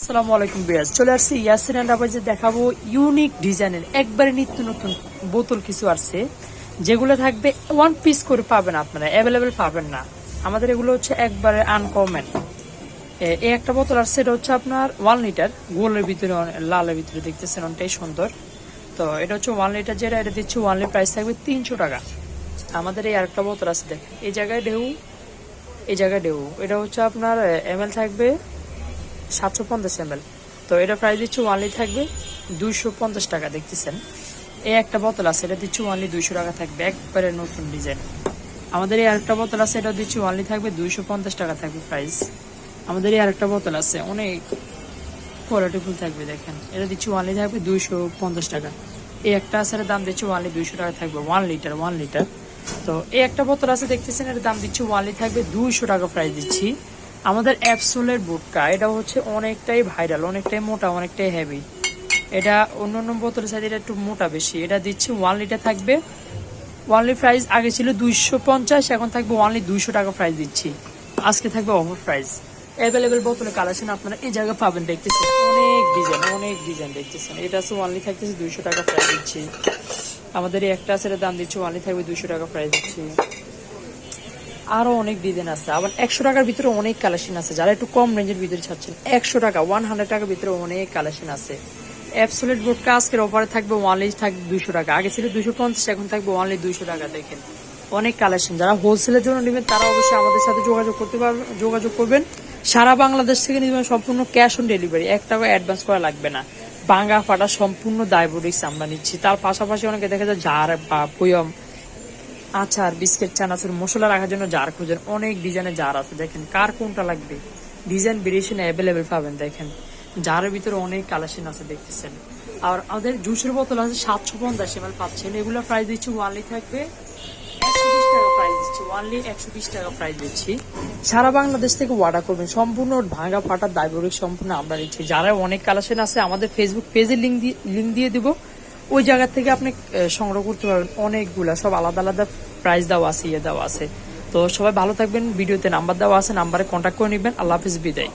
আসসালামু আলাইকুম বিয়াজ চলে আসছি ইয়াসিন অ্যান্ড দেখাবো ইউনিক ডিজাইনের একবারে নিত্য নতুন বোতল কিছু আসছে, যেগুলো থাকবে ওয়ান পিস করে পাবেন আপনারা অ্যাভেলেবেল পাবেন না। আমাদের এগুলো হচ্ছে একবারে আনকমন এই একটা বোতল আসছে, এটা হচ্ছে আপনার ওয়ান লিটার গোলের ভিতরে লালের ভিতরে দেখতেছেন অনেকটাই সুন্দর। তো এটা হচ্ছে ওয়ান লিটার যেটা, এটা দিচ্ছে ওয়ান লিটার প্রাইস থাকবে তিনশো টাকা। আমাদের এই আরেকটা বোতল আছে দেখেন এই জায়গায় ঢেউ, এই জায়গায় ঢেউ। এটা হচ্ছে আপনার এম থাকবে সাতশো পঞ্চাশ এম তো এটা প্রাইস দিচ্ছি ওয়ানলি থাকবে দুইশো পঞ্চাশ টাকা, দেখতেছেন? এই একটা বোতল আছে, এটা দিচ্ছি ওয়ানলি দুইশো টাকা থাকবে, একবারে নতুন ডিজাইন আমাদের এই আরেকটা বোতল আছে, এটা দিচ্ছি ওয়ানলি থাকবে দুইশো পঞ্চাশ টাকা থাকবে প্রাইস আমাদের এই আরেকটা বোতল আছে, অনেক কোয়ালিটিফুল থাকবে, দেখেন। এটা দিচ্ছি ওয়ানলি থাকবে দুইশো পঞ্চাশ টাকা। এই একটা আছে দাম দিচ্ছি ওয়ানলি দুইশো টাকা থাকবে ওয়ান লিটার ওয়ান লিটার তো এই একটা বোতল আছে, দেখতেছেন, এটার দাম দিচ্ছি ওয়ানলি থাকবে দুইশো টাকা প্রাইস দিচ্ছি। আমাদের অ্যাপসোলের বুটকা এটা হচ্ছে অনেকটাই ভাইরাল, অনেকটাই মোটা, অনেকটাই হেভি এটা অন্য অন্য বোতলের সাথে এটা একটু মোটা বেশি। এটা দিচ্ছি ওয়ান লিটার থাকবে। ওয়ানলি প্রাইস আগে ছিল দুইশো পঞ্চাশ, এখন থাকবে ওয়ানলি দুইশো টাকা প্রাইস দিচ্ছি। আজকে থাকবে অফার প্রাইস অ্যাভেলেবেল বোতলে কালেকশন আপনারা এই জায়গায় পাবেন, দেখতেছেন। অনেক ডিজাইন অনেক ডিজাইন দেখতেছেন। এটা আছে ওয়ানলি থাকতেছে দুইশো টাকা প্রাইস দিচ্ছি। আমাদের এই একটা আছে দাম দিচ্ছি ওয়ানলি থাকবে দুইশো টাকা প্রাইস দিচ্ছি। আরও অনেক ডিজাইন আছে। আবার একশো টাকার ভিতরে অনেক কালেকশন আছে। যারা একটু কম রেঞ্জের ভিতরে চাচ্ছেন একশো টাকা ওয়ান হান্ড্রেড টাকার ভিতরে অনেক কালেকশন আছে। অ্যাপসোলেট বোর্ডটা আজকের অফারে থাকবে ওয়ানলি থাকবে দুশো টাকা। আগে ছিল দুশো পঞ্চাশ, এখন থাকবে ওয়ানলি দুইশো টাকা, দেখেন। অনেক কালেকশন। যারা হোলসেলের জন্য নেবেন, তারা অবশ্যই আমাদের সাথে যোগাযোগ করতে পারবেন যোগাযোগ করবেন। সারা বাংলাদেশ থেকে নেবেন সম্পূর্ণ ক্যাশ অন ডেলিভারি এক টাকা অ্যাডভান্স করা লাগবে না। ভাঙা ফাটা সম্পূর্ণ দায়বরিক্স আমরা নিচ্ছি। তার পাশাপাশি অনেকে দেখা যায় জার বা পয়ম আচার বিস্কিট, চানাচুর, মশলা রাখার জন্য জার খুঁজেন। অনেক ডিজাইনের জার আছে, দেখেন। কার কোনটা লাগবে? ডিজাইন ভেরিয়েশন অ্যাভেলেবেল পাবেন, দেখেন। জারের ভিতরে অনেক কালেকশন আছে, দেখতেছেন। আর আমাদের জুসের বোতল আছে সাতশো পঞ্চাশ এম পাচ্ছেন। এগুলো প্রাইস দিচ্ছি ওয়ানলি থাকবে। সারা বাংলাদেশ থেকে অর্ডার করবেন। সম্পূর্ণ ভাঙা ফাটার দায়বরিক সম্পূর্ণ আমরা নিচ্ছি। যারা অনেক কালেকশন আছে, আমাদের ফেসবুক পেজে লিঙ্ক দিয়ে লিঙ্ক দিয়ে দিব। ওই জায়গা থেকে আপনি সংগ্রহ করতে পারবেন অনেকগুলা, সব আলাদা আলাদা প্রাইস দেওয়া আছে ইয়ে দেওয়া আছে। তো সবাই ভালো থাকবেন, ভিডিওতে নাম্বার দেওয়া আছে নাম্বারে কন্ট্যাক্ট করে নিবেন। আল্লাহ হাফিজ, বিদায়।